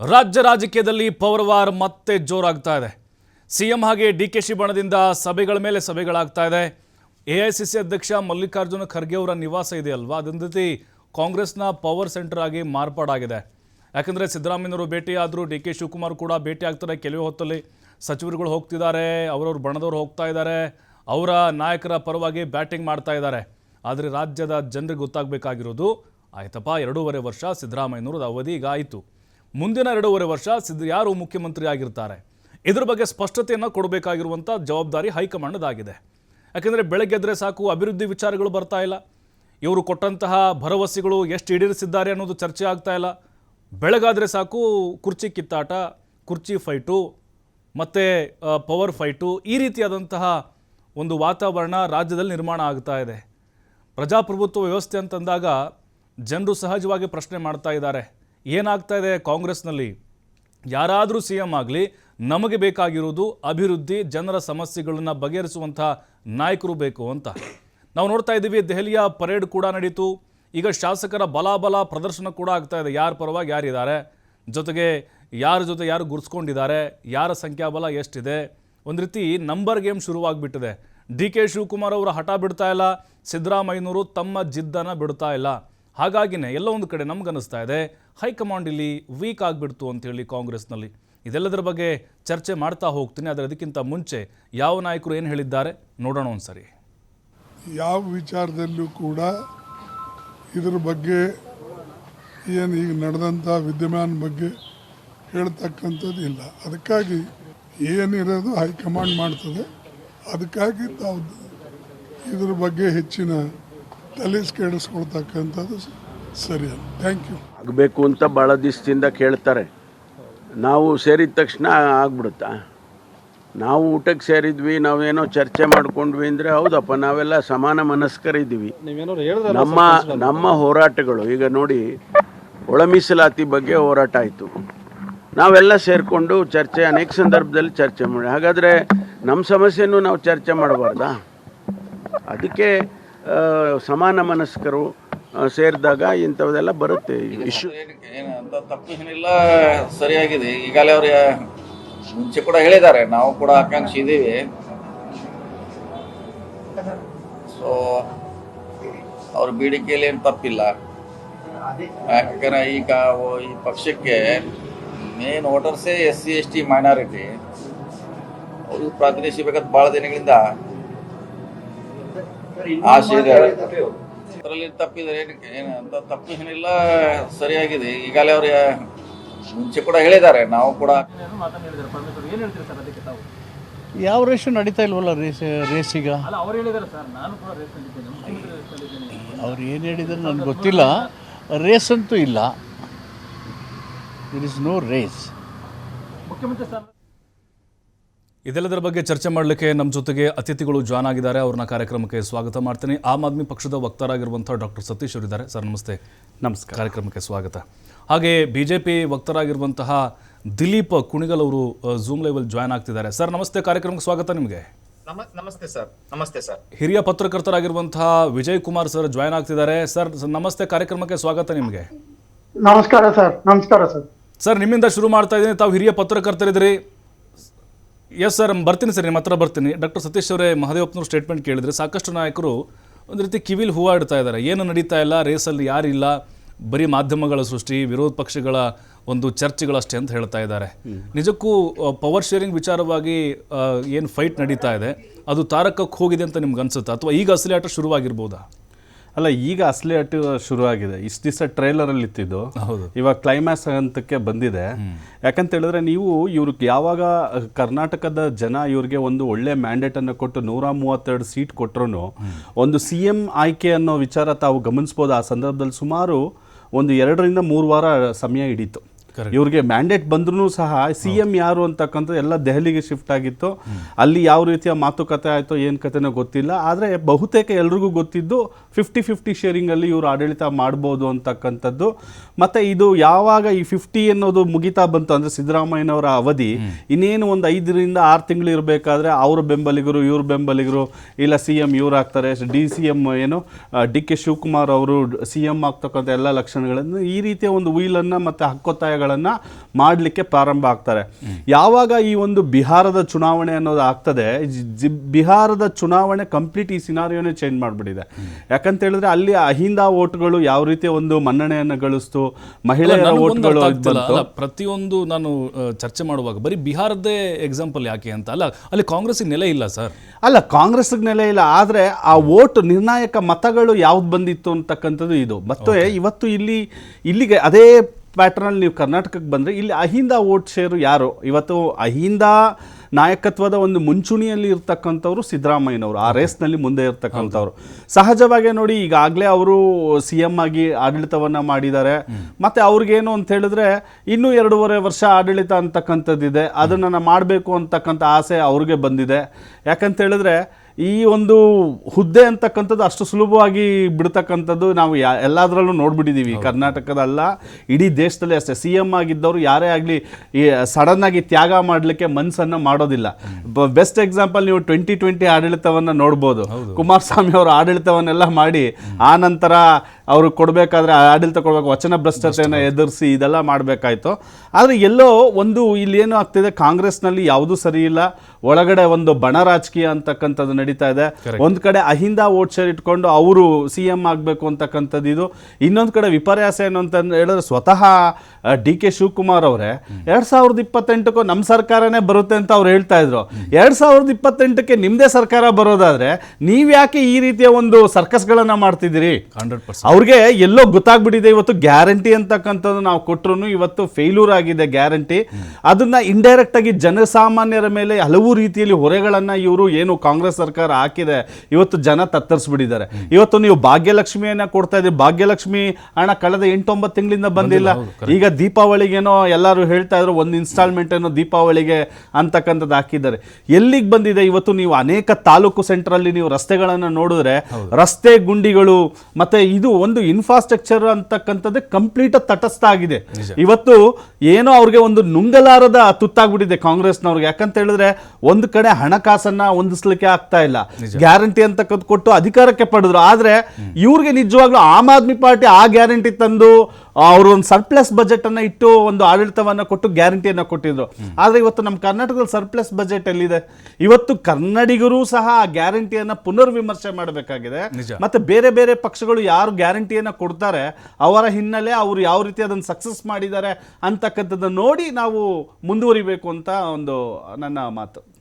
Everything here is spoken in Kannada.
ರಾಜ್ಯ ರಾಜಕೀಯದಲ್ಲಿ ಪವರ್ ವಾರ್ ಮತ್ತೆ ಜೋರಾಗ್ತಾ ಇದೆ. ಸಿಎಂ ಹಾಗೆ ಡಿ ಕೆ ಶಿ ಬಣದಿಂದ ಸಭೆಗಳ ಮೇಲೆ ಸಭೆಗಳಾಗ್ತಾ ಇದೆ. ಎ ಐ ಸಿ ಸಿ ಅಧ್ಯಕ್ಷ ಮಲ್ಲಿಕಾರ್ಜುನ ಖರ್ಗೆ ಅವರ ನಿವಾಸ ಇದೆಯಲ್ವಾ ಅದೊಂದು ರೀತಿ ಕಾಂಗ್ರೆಸ್ನ ಪವರ್ ಸೆಂಟರ್ ಆಗಿ ಮಾರ್ಪಾಡಾಗಿದೆ. ಯಾಕಂದರೆ ಸಿದ್ದರಾಮಯ್ಯನವರು ಭೇಟಿಯಾದರು, ಡಿ ಕೆ ಶಿವಕುಮಾರ್ ಕೂಡ ಭೇಟಿ ಆಗ್ತಾರೆ ಕೆಲವೇ ಹೊತ್ತಲ್ಲಿ. ಸಚಿವರುಗಳು ಹೋಗ್ತಿದ್ದಾರೆ, ಅವರವ್ರ ಬಣದವ್ರು ಹೋಗ್ತಾ ಇದ್ದಾರೆ. ಅವರ ನಾಯಕರ ಪರವಾಗಿ ಬ್ಯಾಟಿಂಗ್ ಮಾಡ್ತಾ ಇದ್ದಾರೆ. ಆದರೆ ರಾಜ್ಯದ ಜನರಿಗೆ ಗೊತ್ತಾಗಬೇಕಾಗಿರೋದು, ಆಯ್ತಪ್ಪ, ಎರಡೂವರೆ ವರ್ಷ ಸಿದ್ದರಾಮಯ್ಯನವ್ರದ ಅವಧಿ ಈಗ ಆಯಿತು. ಮುಂದಿನ ಎರಡೂವರೆ ವರ್ಷ ಸಿದ್ದ ಯಾರು ಮುಖ್ಯಮಂತ್ರಿ ಆಗಿರ್ತಾರೆ ಇದ್ರ ಬಗ್ಗೆ ಸ್ಪಷ್ಟತೆಯನ್ನು ಕೊಡಬೇಕಾಗಿರುವಂಥ ಜವಾಬ್ದಾರಿ ಹೈಕಮಾಂಡ್ದಾಗಿದೆ. ಯಾಕೆಂದರೆ ಬೆಳಗ್ಗೆದ್ರೆ ಸಾಕು ಅಭಿವೃದ್ಧಿ ವಿಚಾರಗಳು ಬರ್ತಾ ಇಲ್ಲ. ಇವರು ಕೊಟ್ಟಂತಹ ಭರವಸೆಗಳು ಎಷ್ಟು ಈಡೇರಿಸಿದ್ದಾರೆ ಅನ್ನೋದು ಚರ್ಚೆ ಆಗ್ತಾ ಇಲ್ಲ. ಬೆಳಗಾದರೆ ಸಾಕು ಕುರ್ಚಿ ಕಿತ್ತಾಟ, ಕುರ್ಚಿ ಫೈಟು, ಮತ್ತು ಪವರ್ ಫೈಟು ಈ ರೀತಿಯಾದಂತಹ ಒಂದು ವಾತಾವರಣ ರಾಜ್ಯದಲ್ಲಿ ನಿರ್ಮಾಣ ಆಗ್ತಾ ಇದೆ. ಪ್ರಜಾಪ್ರಭುತ್ವ ವ್ಯವಸ್ಥೆ ಅಂತಂದಾಗ ಜನರು ಸಹಜವಾಗಿ ಪ್ರಶ್ನೆ ಮಾಡ್ತಾ ಇದ್ದಾರೆ. ಏನಾಗ್ತಾ ಇದೆ ಕಾಂಗ್ರೆಸ್ನಲ್ಲಿ? ಯಾರಾದರೂ ಸಿ ಎಂ ಆಗಲಿ, ನಮಗೆ ಬೇಕಾಗಿರುವುದು ಅಭಿವೃದ್ಧಿ, ಜನರ ಸಮಸ್ಯೆಗಳನ್ನು ಬಗೆಹರಿಸುವಂಥ ನಾಯಕರು ಬೇಕು ಅಂತ. ನಾವು ನೋಡ್ತಾ ಇದ್ದೀವಿ, ದೆಹಲಿಯ ಪರೇಡ್ ಕೂಡ ನಡೀತು. ಈಗ ಶಾಸಕರ ಬಲಾಬಲ ಪ್ರದರ್ಶನ ಕೂಡ ಆಗ್ತಾ ಇದೆ. ಯಾರ ಪರವಾಗಿ ಯಾರಿದ್ದಾರೆ? ಜೊತೆಗೆ ಯಾರ ಜೊತೆ ಯಾರು ಗುರ್ಸ್ಕೊಂಡಿದ್ದಾರೆ? ಯಾರ ಸಂಖ್ಯಾಬಲ ಎಷ್ಟಿದೆ? ಒಂದು ರೀತಿ ನಂಬರ್ ಗೇಮ್ ಶುರುವಾಗಿಬಿಟ್ಟಿದೆ. ಡಿ ಕೆ ಶಿವಕುಮಾರ್ ಅವರು ಹಠ ಬಿಡ್ತಾ ಇಲ್ಲ. ಸಿದ್ದರಾಮಯ್ಯನವರು ತಮ್ಮ ಜಿದ್ದನ್ನು ಬಿಡ್ತಾ ಇಲ್ಲ. ಹಾಗಾಗಿನೇ ಎಲ್ಲ ಒಂದು ಕಡೆ ನಮ್ಗನ್ನಿಸ್ತಾ ಇದೆ, ಹೈಕಮಾಂಡ್ ಇಲ್ಲಿ ವೀಕ್ ಆಗಿಬಿಡ್ತು ಅಂತೇಳಿ ಕಾಂಗ್ರೆಸ್ನಲ್ಲಿ. ಇದೆಲ್ಲದರ ಬಗ್ಗೆ ಚರ್ಚೆ ಮಾಡ್ತಾ ಹೋಗ್ತೀನಿ, ಆದರೆ ಅದಕ್ಕಿಂತ ಮುಂಚೆ ಯಾವ ನಾಯಕರು ಏನು ಹೇಳಿದ್ದಾರೆ ನೋಡೋಣ ಒಂದ್ಸರಿ. ಯಾವ ವಿಚಾರದಲ್ಲೂ ಕೂಡ ಇದ್ರ ಬಗ್ಗೆ ಏನು ಈಗ ನಡೆದಂಥ ವಿದ್ಯಮಾನ ಬಗ್ಗೆ ಹೇಳ್ತಕ್ಕಂಥದ್ದು ಇಲ್ಲ. ಅದಕ್ಕಾಗಿ ಏನಿರೋದು ಹೈಕಮಾಂಡ್ ಮಾಡ್ತದೆ, ಅದಕ್ಕಾಗಿ ತಾವು ಇದ್ರ ಬಗ್ಗೆ ಹೆಚ್ಚಿನ ತಲೆಸ್ ಕೆಡಿಸ್ಕೊಳ್ತಕ್ಕಂಥದ್ದು ಸರಿಯಲ್ಲ ಥ್ಯಾಂಕ್ ಯು ಆಗಬೇಕು ಅಂತ ಭಾಳ ದಿವಸದಿಂದ ಕೇಳ್ತಾರೆ. ನಾವು ಸೇರಿದ ತಕ್ಷಣ ಆಗ್ಬಿಡುತ್ತಾ? ನಾವು ಊಟಕ್ಕೆ ಸೇರಿದ್ವಿ ನಾವೇನೋ ಚರ್ಚೆ ಮಾಡ್ಕೊಂಡ್ವಿ ಅಂದರೆ ಹೌದಪ್ಪ ನಾವೆಲ್ಲ ಸಮಾನ ಮನಸ್ಕರಿದ್ದೀವಿ ನಮ್ಮ ನಮ್ಮ ಹೋರಾಟಗಳು ಈಗ ನೋಡಿ ಒಳ ಮೀಸಲಾತಿ ಬಗ್ಗೆ ಹೋರಾಟ ಆಯಿತು. ನಾವೆಲ್ಲ ಸೇರಿಕೊಂಡು ಚರ್ಚೆ ಅನೇಕ ಸಂದರ್ಭದಲ್ಲಿ ಚರ್ಚೆ ಮಾಡಿ ಹಾಗಾದರೆ ನಮ್ಮ ಸಮಸ್ಯೆನೂ ನಾವು ಚರ್ಚೆ ಮಾಡಬಾರ್ದಾ? ಅದಕ್ಕೆ ಸಮಾನ ಮನಸ್ಕರು ಸೇರಿದಾಗ ಇಂಥವೆಲ್ಲ ಬರುತ್ತೆ ಇಶ್ಯೂ ಏನ್- ಏನು ಅಂತ ತಪ್ಪು ಏನಿಲ್ಲ ಸರಿಯಾಗಿದೆ. ಈಗಾಗಲೇ ಅವ್ರ ಮುಂಚೆ ಕೂಡ ಹೇಳಿದ್ದಾರೆ. ನಾವು ಕೂಡ ಆಕಾಂಕ್ಷಿ ಇದ್ದೀವಿ. ಸೊ ಅವ್ರ ಬೇಡಿಕೆಯಲ್ಲಿ ಏನು ತಪ್ಪಿಲ್ಲ. ಯಾಕಂದ್ರೆ ಈಗ ಓ- ಈ ಪಕ್ಷಕ್ಕೆ main ವೋಟರ್ಸೇ S C S T minority ಅವ್ರಿಗೆ ಪ್ರಾತಿನಿಧ್ಯ ಬೇಕಾದ ಭಾಳ ದಿನಗಳಿಂದ ಆಸೆ ಇದೆ ಅದರಲ್ಲಿ ತಪ್ಪಿದ್ರೆ ಏನಕ್ಕೆ ಏನು ಅಂತ ತಪ್ಪು ಏನಿಲ್ಲ ಸರಿಯಾಗಿದೆ. ಈಗಾಗಲೇ ಅವ್ರ ಮುಂಚೆ ಕೂಡ ಹೇಳಿದ್ದಾರೆ. ನಾವು ಕೂಡ ಯಾವ ರೇಷು ನಡೀತಾ ಇಲ್ವಲ್ಲ ರೇಸ್ ರೇಸ್ ಈಗ ಅವ್ರು ಏನು ಹೇಳಿದ್ರೆ ನನಗೆ ಗೊತ್ತಿಲ್ಲ. ರೇಸ್ ಅಂತೂ ಇಲ್ಲ. ಇಟ್ ಇಸ್ ನೋ ರೇಸ್ ಇದೆಲ್ಲದರ ಬಗ್ಗೆ ಚರ್ಚೆ ಮಾಡಲಿಕ್ಕೆ ನಮ್ಮ ಜೊತೆಗೆ ಅತಿಥಿಗಳು ಜಾಯ್ನ್ ಆಗಿದ್ದಾರೆ. ಅವ್ರನ್ನ ಕಾರ್ಯಕ್ರಮಕ್ಕೆ ಸ್ವಾಗತ ಮಾಡ್ತೀನಿ. ಆಮ್ ಆದ್ಮಿ ಪಕ್ಷದ ವಕ್ತಾರಾಗಿರುವಂಥ ಡಾಕ್ಟರ್ ಸತೀಶ್ ಅವರಿದ್ದಾರೆ. ಸರ್ ನಮಸ್ತೆ. ನಮಸ್ಕಾರ. ಕಾರ್ಯಕ್ರಮಕ್ಕೆ ಸ್ವಾಗತ. ಹಾಗೆ ಬಿ ಜೆ ಪಿ ವಕ್ತಾರಾಗಿರುವಂತಹ ದಿಲೀಪ್ ಕುಣಿಗಲ್ ಅವರು ಝೂಮ್ ಲೈವಲ್ಲಿ ಜಾಯ್ನ್ ಆಗ್ತಿದ್ದಾರೆ. ಸರ್ ನಮಸ್ತೆ. ಕಾರ್ಯಕ್ರಮಕ್ಕೆ ಸ್ವಾಗತ ನಿಮಗೆ. ನಮ ನಮಸ್ತೆ ಸರ್. ನಮಸ್ತೆ ಸರ್. ಹಿರಿಯ ಪತ್ರಕರ್ತರಾಗಿರುವಂತಹ ವಿಜಯ್ ಕುಮಾರ್ ಸರ್ ಜಾಯ್ನ್ ಆಗ್ತಿದ್ದಾರೆ. ಸರ್ ನಮಸ್ತೆ. ಕಾರ್ಯಕ್ರಮಕ್ಕೆ ಸ್ವಾಗತ ನಿಮಗೆ. ನಮಸ್ಕಾರ ಸರ್. ನಮಸ್ಕಾರ ಸರ್. ಸರ್ ನಿಮ್ಮಿಂದ ಶುರು ಮಾಡ್ತಾ ಇದ್ದೀನಿ. ತಾವು ಹಿರಿಯ ಪತ್ರಕರ್ತರಿದ್ದೀರಿ. ಎಸ್ ಸರ್ ಬರ್ತೀನಿ ಸರ್ ನಿಮ್ಮ ಹತ್ರ ಬರ್ತೀನಿ. ಡಾಕ್ಟರ್ ಸತೀಶ್ ಅವರೇ ಮಹದೇವಪ್ಪನವ್ರು ಸ್ಟೇಟ್ಮೆಂಟ್ ಕೇಳಿದ್ರೆ ಸಾಕಷ್ಟು ನಾಯಕರು ಒಂದು ರೀತಿ ಕಿವಿಲಿ ಹೂವು ಇಡ್ತಾ ಇದ್ದಾರೆ ಏನು ನಡೀತಾ ಇಲ್ಲ ರೇಸಲ್ಲಿ ಯಾರಿಲ್ಲ ಬರೀ ಮಾಧ್ಯಮಗಳ ಸೃಷ್ಟಿ ವಿರೋಧ ಪಕ್ಷಗಳ ಒಂದು ಚರ್ಚೆಗಳಷ್ಟೇ ಅಂತ ಹೇಳ್ತಾ ಇದ್ದಾರೆ ನಿಜಕ್ಕೂ ಪವರ್ ಶೇರಿಂಗ್ ವಿಚಾರವಾಗಿ ಏನು ಫೈಟ್ ನಡೀತಾ ಇದೆ ಅದು ತಾರಕಕ್ಕೆ ಹೋಗಿದೆ ಅಂತ ನಿಮ್ಗೆ ಅನಿಸುತ್ತಾ? ಅಥವಾ ಈಗ ಅಸಲಿ ಆಟ ಶುರುವಾಗಿರ್ಬೋದಾ? ಅಲ್ಲ ಈಗ ಅಸಲಿ ಅಟ್ಟು ಶುರುವಾಗಿದೆ. ಇಷ್ಟು ದಿವಸ ಟ್ರೈಲರಲ್ಲಿ ಇತ್ತಿದ್ದು. ಹೌದು. ಇವಾಗ ಕ್ಲೈಮ್ಯಾಕ್ಸ್ ಹಂತಕ್ಕೆ ಬಂದಿದೆ. ಯಾಕಂತ ಹೇಳಿದ್ರೆ ನೀವು ಇವ್ರಿಗೆ ಯಾವಾಗ ಕರ್ನಾಟಕದ ಜನ ಇವ್ರಿಗೆ ಒಂದು ಒಳ್ಳೆ ಮ್ಯಾಂಡೇಟ್ ಅನ್ನು ಕೊಟ್ಟು ನೂರ ಮೂವತ್ತೆರಡು ಸೀಟ್ ಕೊಟ್ಟರು ಒಂದು ಸಿ ಎಂ ಆಯ್ಕೆ ಅನ್ನೋ ವಿಚಾರ ತಾವು ಗಮನಿಸ್ಬೋದು. ಆ ಸಂದರ್ಭದಲ್ಲಿ ಸುಮಾರು ಒಂದು ಎರಡರಿಂದ ಮೂರು ವಾರ ಸಮಯ ಹಿಡೀತು. ಇವ್ರಿಗೆ ಮ್ಯಾಂಡೇಟ್ ಬಂದ್ರೂ ಸಹ ಸಿ ಎಂ ಯಾರು ಅಂತಕ್ಕಂಥದ್ದು ಎಲ್ಲ ದೆಹಲಿಗೆ ಶಿಫ್ಟ್ ಆಗಿತ್ತು. ಅಲ್ಲಿ ಯಾವ ರೀತಿಯ ಮಾತುಕತೆ ಆಯಿತು ಏನು ಕತೆನೋ ಗೊತ್ತಿಲ್ಲ. ಆದರೆ ಬಹುತೇಕ ಎಲ್ರಿಗೂ ಗೊತ್ತಿದ್ದು ಫಿಫ್ಟಿ ಫಿಫ್ಟಿ ಶೇರಿಂಗಲ್ಲಿ ಇವರು ಆಡಳಿತ ಮಾಡ್ಬೋದು ಅಂತಕ್ಕಂಥದ್ದು. ಮತ್ತು ಇದು ಯಾವಾಗ ಈ ಫಿಫ್ಟಿ ಅನ್ನೋದು ಮುಗಿತಾ ಬಂತು ಅಂದರೆ ಸಿದ್ದರಾಮಯ್ಯನವರ ಅವಧಿ ಇನ್ನೇನು ಒಂದು ಐದರಿಂದ ಆರು ತಿಂಗಳು ಇರಬೇಕಾದ್ರೆ ಅವ್ರ ಬೆಂಬಲಿಗರು ಇವ್ರ ಬೆಂಬಲಿಗರು ಇಲ್ಲ ಸಿ ಎಂ ಇವ್ರು ಆಗ್ತಾರೆ ಡಿ ಸಿ ಎಂ ಏನು ಡಿ ಕೆ ಶಿವಕುಮಾರ್ ಅವರು ಸಿ ಎಂ ಆಗ್ತಕ್ಕಂಥ ಎಲ್ಲ ಲಕ್ಷಣಗಳನ್ನು ಈ ರೀತಿಯ ಒಂದು ವೀಲನ್ನು ಮತ್ತು ಹಕ್ಕೊತ್ತಾಯಗಳು ಕೆಲಸಗಳನ್ನು ಮಾಡಲಿಕ್ಕೆ ಪ್ರಾರಂಭ ಆಗ್ತಾರೆ. ಯಾವಾಗ ಈ ಒಂದು ಬಿಹಾರದ ಚುನಾವಣೆ ಅನ್ನೋದು ಆಗ್ತದೆ ಬಿಹಾರದ ಚುನಾವಣೆ ಕಂಪ್ಲೀಟ್ ಈ ಸಿನಾರಿಯೋನೇ ಚೇಂಜ್ ಮಾಡಿಬಿಟ್ಟಿದೆ. ಯಾಕಂತ ಹೇಳಿದ್ರೆ ಅಲ್ಲಿ ಅಹಿಂದ ಓಟ್ಗಳು ಯಾವ ರೀತಿಯ ಒಂದು ಮನ್ನಣೆಯನ್ನು ಗಳಿಸ್ತು ಮಹಿಳೆಯರ ಓಟ್ಗಳು ಪ್ರತಿಯೊಂದು ನಾನು ಚರ್ಚೆ ಮಾಡುವಾಗ ಬರೀ ಬಿಹಾರದ್ದೇ ಎಕ್ಸಾಂಪಲ್ ಯಾಕೆ ಅಂತ. ಅಲ್ಲ ಅಲ್ಲಿ ಕಾಂಗ್ರೆಸ್ಗೆ ನೆಲೆ ಇಲ್ಲ ಸರ್. ಅಲ್ಲ ಕಾಂಗ್ರೆಸ್ಗೆ ನೆಲೆ ಇಲ್ಲ ಆದರೆ ಆ ಓಟ್ ನಿರ್ಣಾಯಕ ಮತಗಳು ಯಾವ್ದು ಬಂದಿತ್ತು ಅಂತಕ್ಕಂಥದ್ದು ಇದು. ಮತ್ತೆ ಇವತ್ತು ಇಲ್ಲಿ ಇಲ್ಲಿಗೆ ಅದೇ ಪ್ಯಾಟ್ರನ್ ನೀವು ಕರ್ನಾಟಕಕ್ಕೆ ಬಂದರೆ ಇಲ್ಲಿ ಅಹಿಂದ ವೋಟ್ ಶೇರು ಯಾರು? ಇವತ್ತು ಅಹಿಂದ ನಾಯಕತ್ವದ ಒಂದು ಮುಂಚೂಣಿಯಲ್ಲಿ ಇರ್ತಕ್ಕಂಥವ್ರು ಸಿದ್ದರಾಮಯ್ಯನವರು. ಆ ರೇಸ್ನಲ್ಲಿ ಮುಂದೆ ಇರ್ತಕ್ಕಂಥವ್ರು. ಸಹಜವಾಗಿ ನೋಡಿ ಈಗಾಗಲೇ ಅವರು ಸಿ ಎಂ ಆಗಿ ಆಡಳಿತವನ್ನು ಮಾಡಿದ್ದಾರೆ. ಮತ್ತು ಅವ್ರಿಗೇನು ಅಂತ ಹೇಳಿದ್ರೆ ಇನ್ನೂ ಎರಡೂವರೆ ವರ್ಷ ಆಡಳಿತ ಅಂತಕ್ಕಂಥದ್ದಿದೆ. ಅದನ್ನು ಮಾಡಬೇಕು ಅಂತಕ್ಕಂಥ ಆಸೆ ಅವ್ರಿಗೆ ಬಂದಿದೆ. ಯಾಕಂತ ಹೇಳಿದ್ರೆ ಈ ಒಂದು ಹುದ್ದೆ ಅಂತಕ್ಕಂಥದ್ದು ಅಷ್ಟು ಸುಲಭವಾಗಿ ಬಿಡ್ತಕ್ಕಂಥದ್ದು ನಾವು ಯಾ ಎಲ್ಲದರಲ್ಲೂ ನೋಡಿಬಿಟ್ಟಿದ್ದೀವಿ ಕರ್ನಾಟಕದಲ್ಲ ಇಡೀ ದೇಶದಲ್ಲೇ ಅಷ್ಟೇ. ಸಿ ಎಂ ಆಗಿದ್ದವರು ಯಾರೇ ಆಗಲಿ ಈ ಸಡನ್ನಾಗಿ ತ್ಯಾಗ ಮಾಡಲಿಕ್ಕೆ ಮನಸ್ಸನ್ನು ಮಾಡೋದಿಲ್ಲ. ಬೆಸ್ಟ್ ಎಕ್ಸಾಂಪಲ್ ನೀವು ಟ್ವೆಂಟಿ ಟ್ವೆಂಟಿ ಆಡಳಿತವನ್ನು ನೋಡ್ಬೋದು. ಕುಮಾರಸ್ವಾಮಿ ಅವರು ಆಡಳಿತವನ್ನೆಲ್ಲ ಮಾಡಿ ಆ ನಂತರ ಅವರು ಕೊಡಬೇಕಾದ್ರೆ ಆಡಳಿತ ಕೊಡಬೇಕು ವಚನ ಭ್ರಷ್ಟತೆಯನ್ನು ಎದುರಿಸಿ ಇದೆಲ್ಲ ಮಾಡಬೇಕಾಯಿತು. ಆದರೆ ಎಲ್ಲೋ ಒಂದು ಇಲ್ಲಿ ಏನು ಆಗ್ತಿದೆ ಕಾಂಗ್ರೆಸ್ನಲ್ಲಿ ಯಾವುದೂ ಸರಿ ಇಲ್ಲ. ಒಳಗಡೆ ಒಂದು ಬಣ ರಾಜಕೀಯ ಅಂತಕ್ಕಂಥದ್ದು ನಡೀತಾ ಇದೆ. ಒಂದು ಕಡೆ ಅಹಿಂದ ವೋಟ್ ಶೇರ್ ಇಟ್ಕೊಂಡು ಅವರು ಸಿ ಎಂ ಆಗಬೇಕು ಅಂತಕ್ಕಂಥದ್ದು ಇದು. ಇನ್ನೊಂದು ಕಡೆ ವಿಪರ್ಯಾಸ ಏನು ಅಂತ ಹೇಳಿದ್ರೆ ಸ್ವತಃ ಡಿ ಕೆ ಶಿವಕುಮಾರ್ ಅವರೇ ಎರಡ್ ಸಾವಿರದ ಇಪ್ಪತ್ತೆಂಟಕ್ಕೂ ನಮ್ಮ ಸರ್ಕಾರನೇ ಬರುತ್ತೆ ಅಂತ ಅವ್ರು ಹೇಳ್ತಾ ಇದ್ರು. ಎರಡ್ ಸಾವಿರದ ಇಪ್ಪತ್ತೆಂಟಕ್ಕೆ ನಿಮ್ಮದೇ ಸರ್ಕಾರ ಬರೋದಾದ್ರೆ ನೀವ್ಯಾಕೆ ಈ ರೀತಿಯ ಒಂದು ಸರ್ಕಸ್ಗಳನ್ನ ಮಾಡ್ತಿದ್ದೀರಿ? Hundred percent. ಅವ್ರಿಗೆ ಎಲ್ಲೋ ಗೊತ್ತಾಗ್ಬಿಟ್ಟಿದೆ ಇವತ್ತು ಗ್ಯಾರಂಟಿ ಅಂತಕ್ಕಂಥದ್ದು ನಾವು ಕೊಟ್ಟರು ಇವತ್ತು ಫೇಲ್ಯೂರ್ ಆಗಿದೆ ಗ್ಯಾರಂಟಿ. ಅದನ್ನು ಇಂಡೈರೆಕ್ಟ್ ಆಗಿ ಜನಸಾಮಾನ್ಯರ ಮೇಲೆ ಹಲವು ರೀತಿಯಲ್ಲಿ ಹೊರೆಗಳನ್ನು ಇವರು ಏನು ಕಾಂಗ್ರೆಸ್ ಸರ್ಕಾರ ಹಾಕಿದೆ ಇವತ್ತು ಜನ ತತ್ತರಿಸ್ಬಿಟ್ಟಿದ್ದಾರೆ. ಇವತ್ತು ನೀವು ಭಾಗ್ಯಲಕ್ಷ್ಮಿಯನ್ನು ಕೊಡ್ತಾ ಇದ್ದೀವಿ ಭಾಗ್ಯಲಕ್ಷ್ಮಿ ಹಣ ಕಳೆದ ಎಂಟೊಂಬತ್ತು ತಿಂಗಳಿಂದ ಬಂದಿಲ್ಲ. ಈಗ ದೀಪಾವಳಿಗೇನೋ ಎಲ್ಲರೂ ಹೇಳ್ತಾ ಇದ್ರು ಒಂದು ಇನ್ಸ್ಟಾಲ್ಮೆಂಟ್ ಏನೋ ದೀಪಾವಳಿಗೆ ಅಂತಕ್ಕಂಥದ್ದು ಹಾಕಿದ್ದಾರೆ. ಎಲ್ಲಿಗೆ ಬಂದಿದೆ? ಇವತ್ತು ನೀವು ಅನೇಕ ತಾಲೂಕು ಸೆಂಟ್ರಲ್ಲಿ ನೀವು ರಸ್ತೆಗಳನ್ನು ನೋಡಿದ್ರೆ ರಸ್ತೆ ಗುಂಡಿಗಳು ಮತ್ತೆ ಇದು ಒಂದು ಇನ್ಫ್ರಾಸ್ಟ್ರಕ್ಚರ್ ಅಂತಕ್ಕಂಥದ್ದು ಕಂಪ್ಲೀಟ್ ತಟಸ್ಥ ಆಗಿದೆ ಇವತ್ತು ಏನೋ ಅವ್ರಿಗೆ ಒಂದು ನುಂಗಲಾರದ ತುತ್ತಾಗ್ಬಿಟ್ಟಿದೆ ಕಾಂಗ್ರೆಸ್ನವ್ರಿಗೆ. ಯಾಕಂತ ಹೇಳಿದ್ರೆ ಒಂದು ಕಡೆ ಹಣಕಾಸನ್ನ ಹೊಂದಿಸ್ಲಿಕ್ಕೆ ಆಗ್ತಾ ಇಲ್ಲ. ಗ್ಯಾರಂಟಿ ಅಂತಕ್ಕಂಥ ಕೊಟ್ಟು ಅಧಿಕಾರಕ್ಕೆ ಪಡೆದ್ರು. ಆದ್ರೆ ಇವ್ರಿಗೆ ನಿಜವಾಗ್ಲೂ ಆಮ್ ಆದ್ಮಿ ಪಾರ್ಟಿ ಆ ಗ್ಯಾರಂಟಿ ತಂದು ಅವರು ಒಂದು ಸರ್ಪ್ಲಸ್ ಬಜೆಟ್ ಅನ್ನ ಇಟ್ಟು ಒಂದು ಆಡಳಿತವನ್ನ ಕೊಟ್ಟು ಗ್ಯಾರಂಟಿಯನ್ನ ಕೊಟ್ಟಿದ್ರು. ಆದ್ರೆ ಇವತ್ತು ನಮ್ಮ ಕರ್ನಾಟಕದಲ್ಲಿ ಸರ್ಪ್ಲಸ್ ಬಜೆಟ್ ಎಲ್ಲಿದೆ? ಇವತ್ತು ಕನ್ನಡಿಗರು ಸಹ ಆ ಗ್ಯಾರಂಟಿಯನ್ನ ಪುನರ್ ವಿಮರ್ಶೆ ಮಾಡಬೇಕಾಗಿದೆ. ಮತ್ತೆ ಬೇರೆ ಬೇರೆ ಪಕ್ಷಗಳು ಯಾರು ಗ್ಯಾರಂಟಿಯನ್ನ ಕೊಡ್ತಾರೆ ಅವರ ಹಿನ್ನೆಲೆ ಅವರು ಯಾವ ರೀತಿ ಅದನ್ನು ಸಕ್ಸಸ್ ಮಾಡಿದ್ದಾರೆ ಅಂತಕ್ಕಂಥದ್ದನ್ನ ನೋಡಿ ನಾವು ಮುಂದುವರಿಬೇಕು ಅಂತ ಒಂದು ನನ್ನ ಮಾತು.